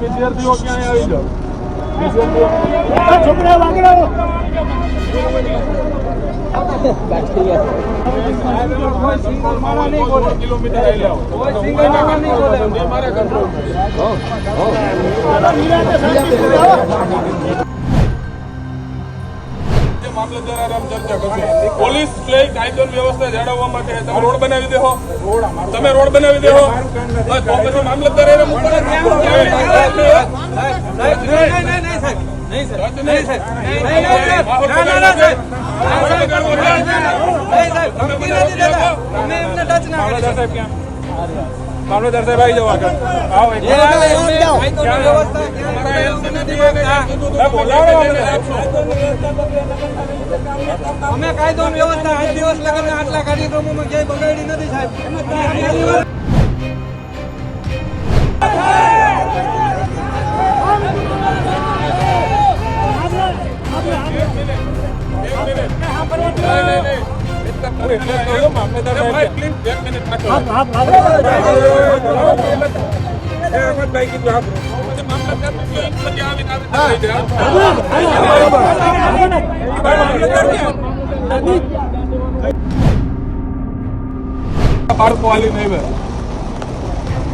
વિદ્યાર્થીઓ ક્યાંય આવી જાઓ? છોકરા વાગડાઓ મામલતદાર આરામ ચર્ચા કરશે પોલીસ લઈ કાયદો વ્યવસ્થા જાળવવા માટે તમે રોડ બનાવી દેહો. તમે રોડ બનાવી દેહો. મામલતદાર સાહેબ આવી આગળ આવો. અમે કાયદો વ્યવસ્થા આઠ દિવસ લગન આટલા કાર્યક્રમોમાં ક્યાંય બગાડી નથી સાહેબ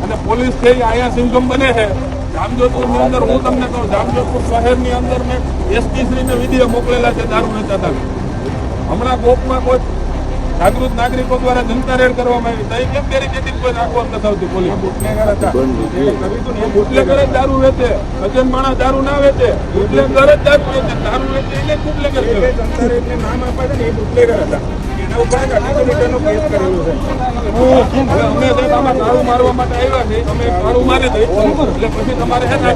અને પોલીસ થઈ અહીંયા સિમઝમ બને છે. જામજોધપુરની અંદર હું તમને કહું, જામજોધપુર શહેરની અંદર મેં એસપી શ્રીને વિધિએ મોકલેલા છે, દારૂ વેચાતા હમણાં કોપમાં કોઈ જાગૃત નાગરિકો દ્વારા જનતા રેડ કરવામાં આવી. તઈ કેમ બેરિકેડિંગ કોઈ રાખવા નથી આવતી પોલીસ? બુટલેગર હતા બુટલેગર જ દારૂ વેચે. અજન માણસ દારૂ ના વેચે. બુટલેગર જ દારૂ વેચે દારૂ વેચે એટલે બુટલેગર કહેવાય. નામ આપે છે ને એ બુટલેગર હતા. એના ઉપર અઢીસો લીટરનો કેસ કરેલો છે. અમે દારૂ મારવા માટે આવ્યા છે તમે દારૂ મારી દઈ એટલે પછી તમારે છે ને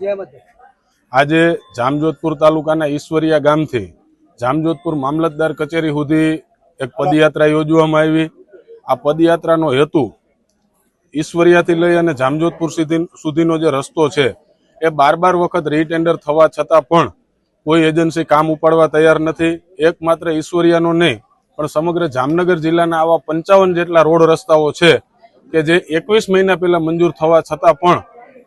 આજે જામજોધપુર તાલુકાના ઈશ્વરિયા ગામથી જામજોધપુર મામલતદાર કચેરી સુધી એક પદયાત્રા યોજવામાં આવી. આ પદયાત્રાનો હેતુ ઈશ્વરિયાથી લઈ અને જામજોધપુર સુધી સુધીનો જે રસ્તો છે, એ બાર બાર વખત રીટેન્ડર થવા છતાં પણ કોઈ એજન્સી કામ ઉપાડવા તૈયાર નથી. એકમાત્ર ઈશ્વરિયાનો નહીં, પણ સમગ્ર જામનગર જિલ્લાના આવા પંચાવન જેટલા રોડ રસ્તાઓ છે કે જે એકવીસ મહિના પહેલા મંજૂર થવા છતાં પણ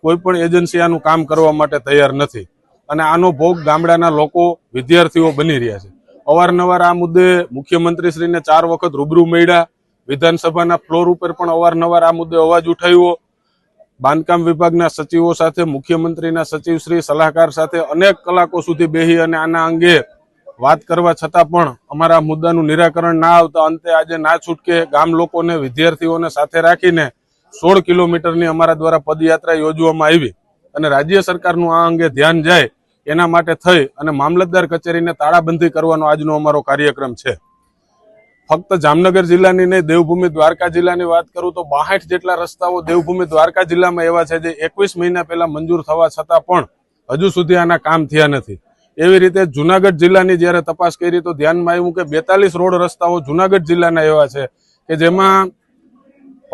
કોઈ પણ એજન્સી આનું કામ કરવા માટે તૈયાર નથી. અને આનો ભોગ ગામડાના લોકો, વિદ્યાર્થીઓ બની રહ્યા છે. અવારનવાર આ મુદ્દે મુખ્યમંત્રીશ્રીને ચાર વખત રૂબરૂ મળ્યા. વિધાનસભાના ફ્લોર ઉપર પણ અવારનવાર આ મુદ્દે અવાજ ઉઠાવ્યો. બાંધકામ વિભાગના સચિવો સાથે, મુખ્યમંત્રીના સચિવશ્રી સલાહકાર સાથે અનેક કલાકો સુધી બેહી અને આના અંગે વાત કરવા છતાં પણ અમારા મુદ્દાનું નિરાકરણ ના આવતા અંતે આજે ના છૂટકે ગામ લોકોને, વિદ્યાર્થીઓને સાથે રાખીને સોળ કિલોમીટરની અમારા દ્વારા પદયાત્રા યોજવામાં આવી અને રાજ્ય સરકારનું આ અંગે ધ્યાન જાય એના માટે થઈ અને મામલતદાર કચેરીને તાળાબંધી કરવાનો આજનો અમારો કાર્યક્રમ છે. ફક્ત જામનગર જિલ્લાની નહીં, દેવભૂમિ દ્વારકા જિલ્લાની વાત કરું તો બાસઠ જેટલા રસ્તાઓ દેવભૂમિ દ્વારકા જિલ્લામાં એવા છે જે એકવીસ મહિના પહેલા મંજૂર થવા છતાં પણ હજુ સુધી આના કામ થયા નથી. એવી રીતે જુનાગઢ જિલ્લાની જ્યારે તપાસ કરી તો ધ્યાનમાં આવ્યું કે બેતાલીસ રોડ રસ્તાઓ જુનાગઢ જિલ્લાના એવા છે કે જેમાં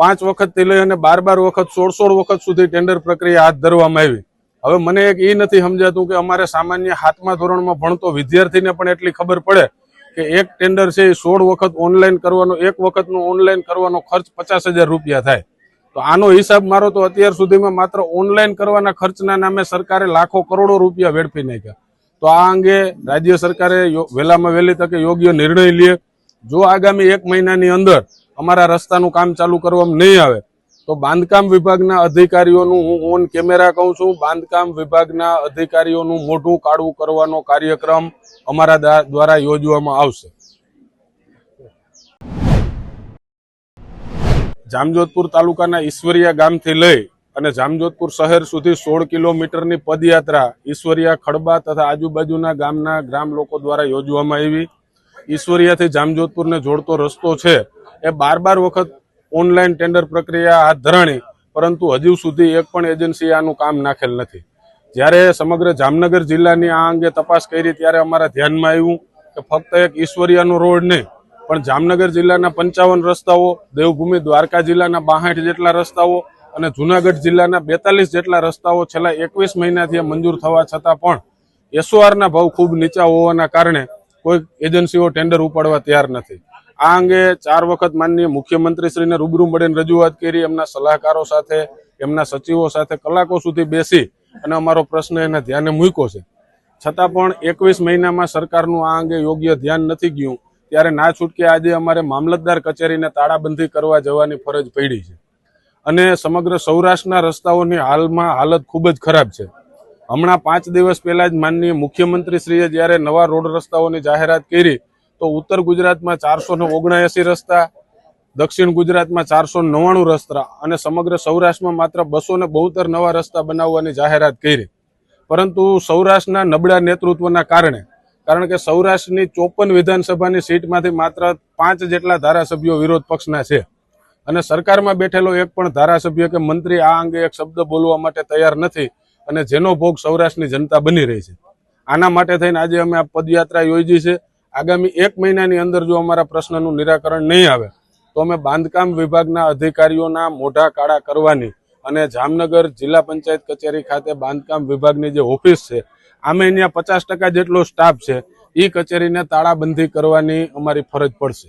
પાંચ વખતથી લઈ અને બાર બાર વખત, સોળ સોળ વખત સુધી ટેન્ડર પ્રક્રિયા હાથ ધરવામાં આવી. હવે મને એક એ નથી સમજાતું કે અમારે સામાન્ય હાથમાં ધોરણમાં ભણતો વિદ્યાર્થીને પણ એટલી ખબર પડે કે એક ટેન્ડર છે એ સોળ વખત ઓનલાઈન કરવાનો, એક વખતનો ઓનલાઈન કરવાનો ખર્ચ પચાસ હજાર રૂપિયા થાય. તો આનો હિસાબ મારો તો અત્યાર સુધીમાં માત્ર ઓનલાઈન કરવાના ખર્ચના નામે સરકારે લાખો કરોડો રૂપિયા વેડફી નાખ્યા. તો આ અંગે રાજ્ય સરકારે વહેલામાં વહેલી તકે યોગ્ય નિર્ણય લે. જો આગામી એક મહિનાની અંદર અમારા રસ્તાનું કામ ચાલુ કરવામાં નહીં આવે, તો બાંધકામ વિભાગના અધિકારીઓનું હું ઓન કેમેરા કહું છું. બાંધકામ વિભાગના અધિકારીઓનું મોઢું કાળું કરવાનો કાર્યક્રમ અમારા દ્વારા યોજવામાં આવશે. જામજોધપુર તાલુકાના ઈશ્વરિયા ગામથી લઈ અને જામજોધપુર શહેર સુધી સોળ કિલોમીટરની પદયાત્રા ઈશ્વરિયા ખડબા તથા આજુબાજુના ગામના ગ્રામ લોકો દ્વારા યોજવામાં આવી. ઈશ્વરિયાથી જામજોધપુરને જોડતો રસ્તો છે. એ બાર બાર વખત ઓનલાઈન ટેન્ડર પ્રક્રિયા હાથ ધરાણી, પરંતુ હજુ સુધી એક પણ એજન્સીએ આનું કામ નાખેલ નથી. જ્યારે સમગ્ર જામનગર જિલ્લાની આ અંગે તપાસ કરી ત્યારે અમારા ધ્યાનમાં આવ્યું કે ફક્ત એક ઈશ્વરિયાનો રોડ નહીં, પણ જામનગર જિલ્લાના પંચાવન રસ્તાઓ, દેવભૂમિ દ્વારકા જિલ્લાના બાસઠ જેટલા રસ્તાઓ અને જુનાગઢ જિલ્લાના બેતાલીસ જેટલા રસ્તાઓ છેલ્લા એકવીસ મહિનાથી મંજૂર થવા છતાં પણ એસઓઆરના ભાવ ખૂબ નીચા હોવાના કારણે કોઈ એજન્સીઓ ટેન્ડર ઉપાડવા તૈયાર નથી. આ અંગે ચાર વખત માનનીય મુખ્યમંત્રીશ્રીને રૂબરૂ મળીને રજૂઆત કરી, એમના સલાહકારો સાથે, એમના સચિવો સાથે કલાકો સુધી બેસી અને અમારો પ્રશ્ન એના ધ્યાને મૂક્યો છે. છતાં પણ એકવીસ મહિનામાં સરકારનું આ અંગે યોગ્ય ધ્યાન નથી ગયું, ત્યારે ના છૂટકે આજે અમારે મામલતદાર કચેરીને તાળાબંધી કરવા જવાની ફરજ પડી છે. અને સમગ્ર સૌરાષ્ટ્રના રસ્તાઓની હાલમાં હાલત ખૂબ જ ખરાબ છે. હમણાં પાંચ દિવસ પહેલા જ માનનીય મુખ્યમંત્રીશ્રીએ જ્યારે નવા રોડ રસ્તાઓની જાહેરાત કરી તો ઉત્તર ગુજરાતમાં ચારસો ને ઓગણએસી રસ્તા, દક્ષિણ ગુજરાતમાં ચારસો નવ્વાણું રસ્તા અને સમગ્ર સૌરાષ્ટ્રમાં માત્ર બસો ને બોતેર નવા રસ્તા બનાવવાની જાહેરાત કરી. પરંતુ સૌરાષ્ટ્રના નબળા નેતૃત્વના કારણે, કારણ કે સૌરાષ્ટ્રની ચોપન વિધાનસભાની સીટમાંથી માત્ર પાંચ જેટલા ધારાસભ્યો વિરોધ પક્ષના છે. અને સરકારમાં બેઠેલો એક પણ ધારાસભ્ય કે મંત્રી આ અંગે એક શબ્દ બોલવા માટે તૈયાર નથી અને જેનો ભોગ સૌરાષ્ટ્રની જનતા બની રહી છે. આના માટે થઈને આજે અમે આ પદયાત્રા યોજી છે. આગામી એક મહિનાની અંદર જો અમારા પ્રશ્નનું નિરાકરણ નહીં આવે, તો અમે બાંધકામ વિભાગના અધિકારીઓના મોઢા કાળા કરવાની અને જામનગર જિલ્લા પંચાયત કચેરી ખાતે બાંધકામ વિભાગની જે ઓફિસ છે, આમે અહીંયા પચાસ ટકા જેટલો સ્ટાફ છે એ કચેરીને તાળાબંધી કરવાની અમારી ફરજ પડશે.